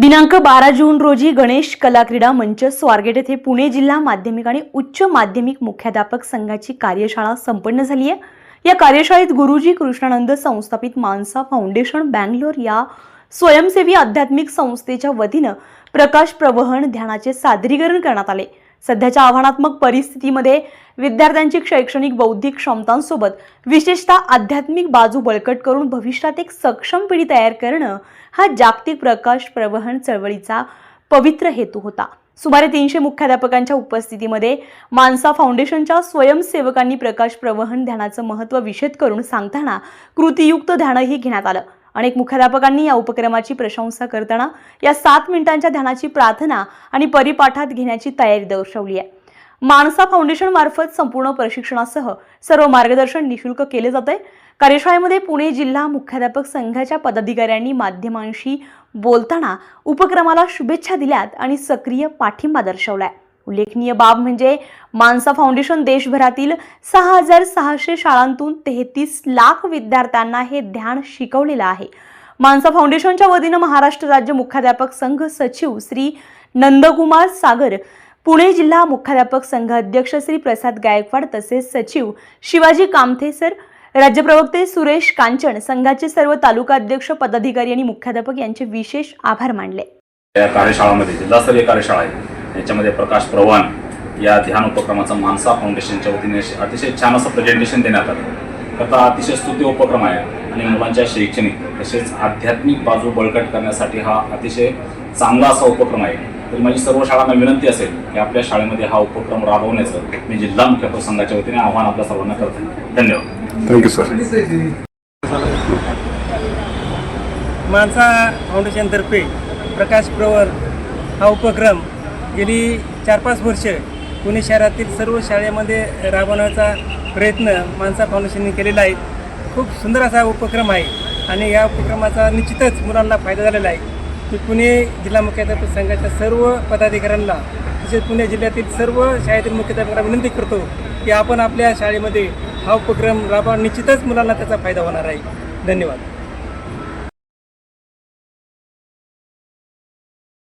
दिनांक बारा जून रोजी गणेश कला क्रीडा मंच स्वारगेट येथे पुणे जिल्हा माध्यमिक आणि उच्च माध्यमिक मुख्याध्यापक संघाची कार्यशाळा संपन्न झाली आहे. या कार्यशाळेत गुरुजी कृष्णानंद संस्थापित मानसा फाउंडेशन बँगलोर या स्वयंसेवी आध्यात्मिक संस्थेच्या वतीनं प्रकाश प्रवहन ध्यानाचे सादरीकरण करण्यात आले. सध्याच्या आव्हानात्मक परिस्थितीमध्ये विद्यार्थ्यांची शैक्षणिक बौद्धिक क्षमतांसोबत विशेषतः आध्यात्मिक बाजू बळकट करून भविष्यात एक सक्षम पिढी तयार करणं हा जागतिक प्रकाश प्रवहन चळवळीचा पवित्र हेतू होता. सुमारे तीनशे मुख्याध्यापकांच्या उपस्थितीमध्ये मानसा फाउंडेशनच्या स्वयंसेवकांनी प्रकाश प्रवहन ध्यानाचं महत्त्व विशद करून सांगताना कृतीयुक्त ध्यानही घेण्यात आलं. अनेक मुख्याध्यापकांनी या उपक्रमाची प्रशंसा करताना या सात मिनिटांच्या ध्यानाची प्रार्थना आणि परिपाठात घेण्याची तयारी दर्शवली आहे. माणसा फाउंडेशन मार्फत संपूर्ण प्रशिक्षणासह सर्व मार्गदर्शन निशुल्क केले जाते. कार्यशाळेमध्ये पुणे जिल्हा मुख्याध्यापक संघाच्या पदाधिकाऱ्यांनी माध्यमांशी बोलताना उपक्रमाला शुभेच्छा दिल्यात आणि सक्रिय पाठिंबा दर्शवलाय. उल्लेखनीय बाब म्हणजे मानसा फाउंडेशन देशभरातील सहा हजार सहाशे शाळांतून तेहतीस लाख विद्यार्थ्यांना हे ध्यान शिकवलेलं आहे. मानसा फाउंडेशनच्या वतीनं महाराष्ट्र राज्य मुख्याध्यापक संघ सचिव श्री नंदकुमार सागर पुणे जिल्हा मुख्याध्यापक संघ अध्यक्ष श्री प्रसाद गायकवाड तसेच सचिव शिवाजी कामथे सर राज्य प्रवक्ते सुरेश कांचन संघाचे सर्व तालुका अध्यक्ष पदाधिकारी आणि मुख्याध्यापक यांचे विशेष आभार मानले. कार्यशाळामध्ये जिल्हास्तरीय कार्यशाळा आहे. याच्यामध्ये प्रकाश प्रवान या ध्यान उपक्रमाचं मानसा फाउंडेशनच्या वतीने अतिशय छान असं प्रेझेंटेशन देण्यात आलं. तर हा अतिशय स्तुत्य उपक्रम आहे आणि मुलांच्या शैक्षणिक तसेच आध्यात्मिक बाजू बळकट करण्यासाठी हा अतिशय चांगला असा उपक्रम आहे. तर माझी सर्व शाळांना विनंती असेल की आपल्या शाळेमध्ये हा उपक्रम राबवण्याचं मी जिल्हा मुख्याध्यापक संघाच्या वतीने आव्हान आपल्या सर्वांना करतो. धन्यवाद. थँक्यू सर मानसा फाउंडेशनतर्फे प्रकाश प्रवर हा उपक्रम गेली चार पाच वर्ष पुणे शहरातील सर्व शाळेमध्ये राबवण्याचा प्रयत्न मानसा फाउंडेशनने केलेला आहे. खूप सुंदर असा उपक्रम आहे आणि या उपक्रमाचा निश्चितच मुलांना फायदा झालेला आहे. मी पुणे जिल्हा मुख्याध्यापक संघाच्या सर्व पदाधिकाऱ्यांना तसेच पुणे जिल्ह्यातील सर्व शाळेतील मुख्याध्यापकांना विनंती करतो की आपण आपल्या शाळेमध्ये हा उपक्रम राबवा. निश्चितच मुलांना त्याचा फायदा होणार आहे. धन्यवाद.